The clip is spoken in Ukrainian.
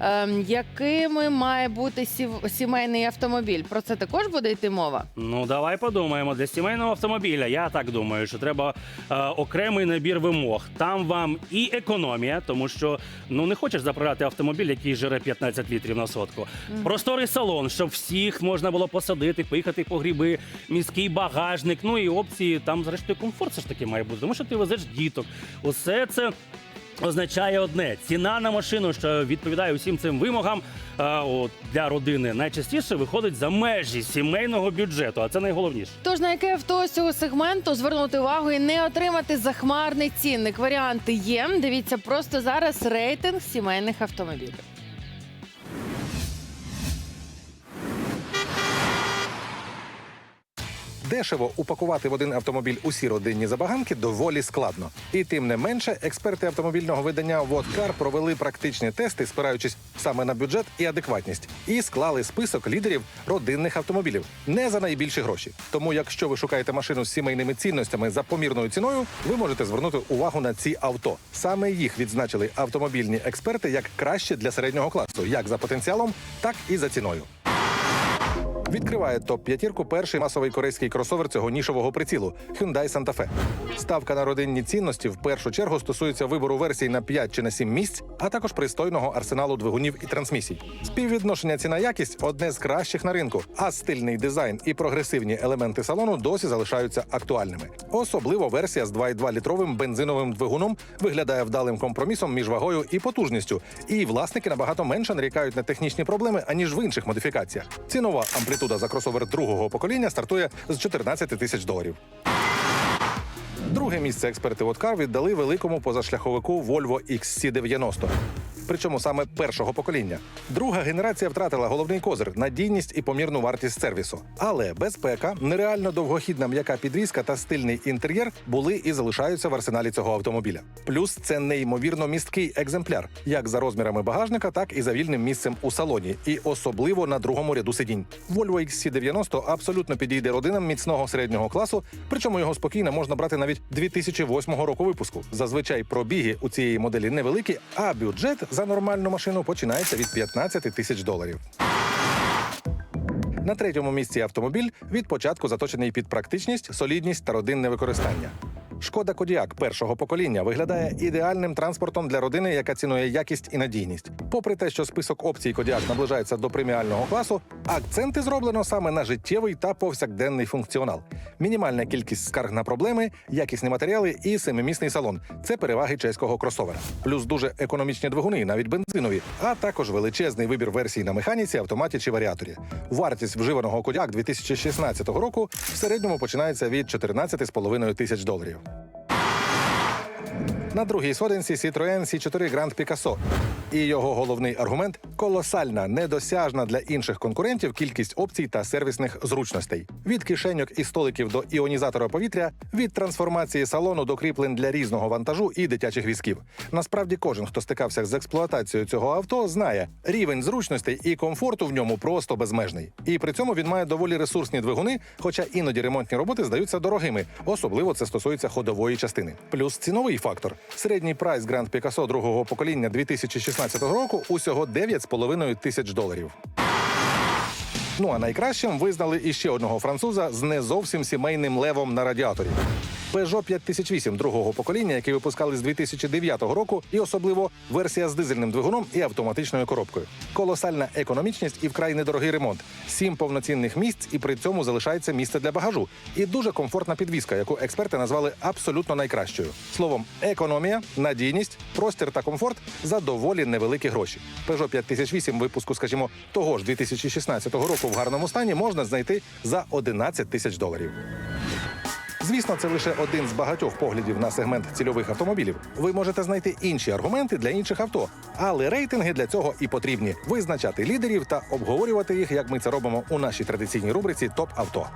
Ем, якими має бути сів- сімейний автомобіль? Про це також буде йти мова. Ну, давай подумаємо. Для сімейного автомобіля я так думаю, що треба е, окремий набір вимог. Там вам і економія, тому що ну не хочеш заправляти автомобіль, який жире 15 літрів на сотку. Просторий салон, щоб всіх можна було посадити, поїхати по гриби, міський багажник. Ну і опції там, зрештою, комфорт все ж таки має бути, тому що ти везеш діток. Усе це. Означає одне ціна на машину, що відповідає усім цим вимогам а, от, для родини, найчастіше виходить за межі сімейного бюджету, а це найголовніше. Тож на яке авто цього сегменту звернути увагу і не отримати захмарний цінник? Варіанти є. Дивіться просто зараз рейтинг сімейних автомобілів. Дешево упакувати в один автомобіль усі родинні забаганки доволі складно. І тим не менше, експерти автомобільного видання Водкар провели практичні тести, спираючись саме на бюджет і адекватність, і склали список лідерів родинних автомобілів не за найбільші гроші. Тому, якщо ви шукаєте машину з сімейними цінностями за помірною ціною, ви можете звернути увагу на ці авто. Саме їх відзначили автомобільні експерти як краще для середнього класу, як за потенціалом, так і за ціною. Відкриває топ п'ятірку перший масовий корейський кросовер цього нішового прицілу Hyundai Santa Fe. Ставка на родинні цінності в першу чергу стосується вибору версій на 5 чи на 7 місць, а також пристойного арсеналу двигунів і трансмісій. Співвідношення ціна якість одне з кращих на ринку, а стильний дизайн і прогресивні елементи салону досі залишаються актуальними. Особливо версія з 2,2 літровим бензиновим двигуном виглядає вдалим компромісом між вагою і потужністю. І власники набагато менше нарікають на технічні проблеми аніж в інших модифікаціях. Цінова амплітуда за кросовер другого покоління стартує з 14 тисяч доларів. Друге місце експерти Водкар віддали великому позашляховику Volvo XC90. Причому саме першого покоління. Друга генерація втратила головний козир надійність і помірну вартість сервісу. Але безпека, нереально довгохідна м'яка підвізка та стильний інтер'єр були і залишаються в арсеналі цього автомобіля. Плюс це неймовірно місткий екземпляр, як за розмірами багажника, так і за вільним місцем у салоні, і особливо на другому ряду сидінь. Volvo XC90 абсолютно підійде родинам міцного середнього класу, причому його спокійно можна брати навіть 2008 року випуску. Зазвичай пробіги у цієї моделі невеликі, а бюджет за нормальну машину починається від 15 тисяч доларів. На третьому місці автомобіль від початку заточений під практичність, солідність та родинне використання. Шкода Кодіак першого покоління виглядає ідеальним транспортом для родини, яка цінує якість і надійність. Попри те, що список опцій Кодіак наближається до преміального класу, акценти зроблено саме на життєвий та повсякденний функціонал. Мінімальна кількість скарг на проблеми, якісні матеріали і семимісний салон це переваги чеського кросовера. Плюс дуже економічні двигуни, навіть бензинові, а також величезний вибір версій на механіці, автоматі чи варіаторі. Вартість вживаного Кодіак 2016 року в середньому починається від 14,5 тисяч доларів. На другій сходинці Citroen C4 Grand Picasso. І його головний аргумент колосальна, недосяжна для інших конкурентів кількість опцій та сервісних зручностей. Від кишеньок і столиків до іонізатора повітря, від трансформації салону до кріплень для різного вантажу і дитячих візків. Насправді, кожен, хто стикався з експлуатацією цього авто, знає, рівень зручностей і комфорту в ньому просто безмежний. І при цьому він має доволі ресурсні двигуни, хоча іноді ремонтні роботи здаються дорогими. Особливо це стосується ходової частини. Плюс ціновий фактор. Середній прайс Grand Picasso другого покоління 2016 року усього 9,5 тисяч доларів. Ну а найкращим визнали іще одного француза з не зовсім сімейним левом на радіаторі. Peugeot 5008 другого покоління, який випускали з 2009 року, і особливо версія з дизельним двигуном і автоматичною коробкою. Колосальна економічність і вкрай недорогий ремонт. Сім повноцінних місць, і при цьому залишається місце для багажу. І дуже комфортна підвізка, яку експерти назвали абсолютно найкращою. Словом, економія, надійність, простір та комфорт за доволі невеликі гроші. Peugeot 5008 випуску, скажімо, того ж 2016 року в гарному стані можна знайти за 11 тисяч доларів. Звісно, це лише один з багатьох поглядів на сегмент цільових автомобілів. Ви можете знайти інші аргументи для інших авто, але рейтинги для цього і потрібні визначати лідерів та обговорювати їх, як ми це робимо у нашій традиційній рубриці топ авто.